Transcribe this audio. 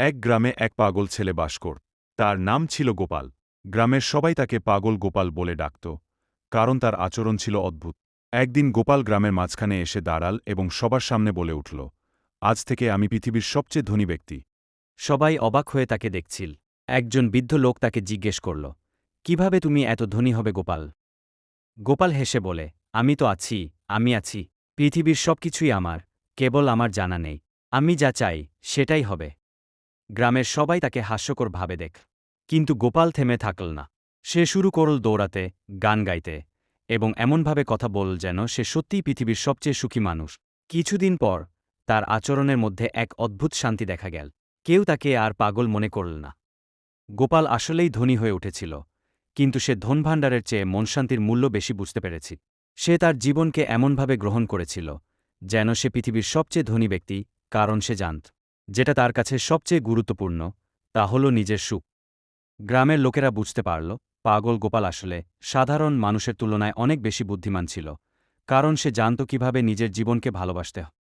এক গ্রামে এক পাগল ছেলে বাস করত তার নাম ছিল গোপাল। গ্রামের সবাই তাকে পাগল গোপাল বলে ডাকত, কারণ তার আচরণ ছিল অদ্ভুত। একদিন গোপাল গ্রামের মাঝখানে এসে দাঁড়াল এবং সবার সামনে বলে উঠল, আজ থেকে আমি পৃথিবীর সবচেয়ে ধনী ব্যক্তি। সবাই অবাক হয়ে তাকে দেখছিল। একজন বৃদ্ধ লোক তাকে জিজ্ঞেস করল, কীভাবে তুমি এত ধনী হবে গোপাল? গোপাল হেসে বলে, আমি তো আছি, আমি আছি। পৃথিবীর সবকিছুই আমার, কেবল আমার জানা নেই। আমি যা চাই, সেটাই হবে। গ্রামের সবাই তাকে হাস্যকর ভাবে দেখ। কিন্তু গোপাল থেমে থাকল না। সে শুরু করল দৌড়াতে, গান গাইতে এবং এমনভাবে কথা বলল যেন সে সত্যিই পৃথিবীর সবচেয়ে সুখী মানুষ। কিছুদিন পর তার আচরণের মধ্যে এক অদ্ভুত শান্তি দেখা গেল। কেউ তাকে আর পাগল মনে করল না। গোপাল আসলেই ধনী হয়ে উঠেছিল, কিন্তু সে ধনভাণ্ডারের চেয়ে মনশান্তির মূল্য বেশি বুঝতে পেরেছি। সে তার জীবনকে এমনভাবে গ্রহণ করেছিল যেন সে পৃথিবীর সবচেয়ে ধনী ব্যক্তি, কারণ সে জানত। যেটা তার কাছে সবচেয়ে গুরুত্বপূর্ণ, তা হল নিজের সুখ। গ্রামের লোকেরা বুঝতে পারল, পাগল গোপাল আসলে সাধারণ মানুষের তুলনায় অনেক বেশি বুদ্ধিমান ছিল, কারণ সে জানত কীভাবে নিজের জীবনকে ভালোবাসতে হয়।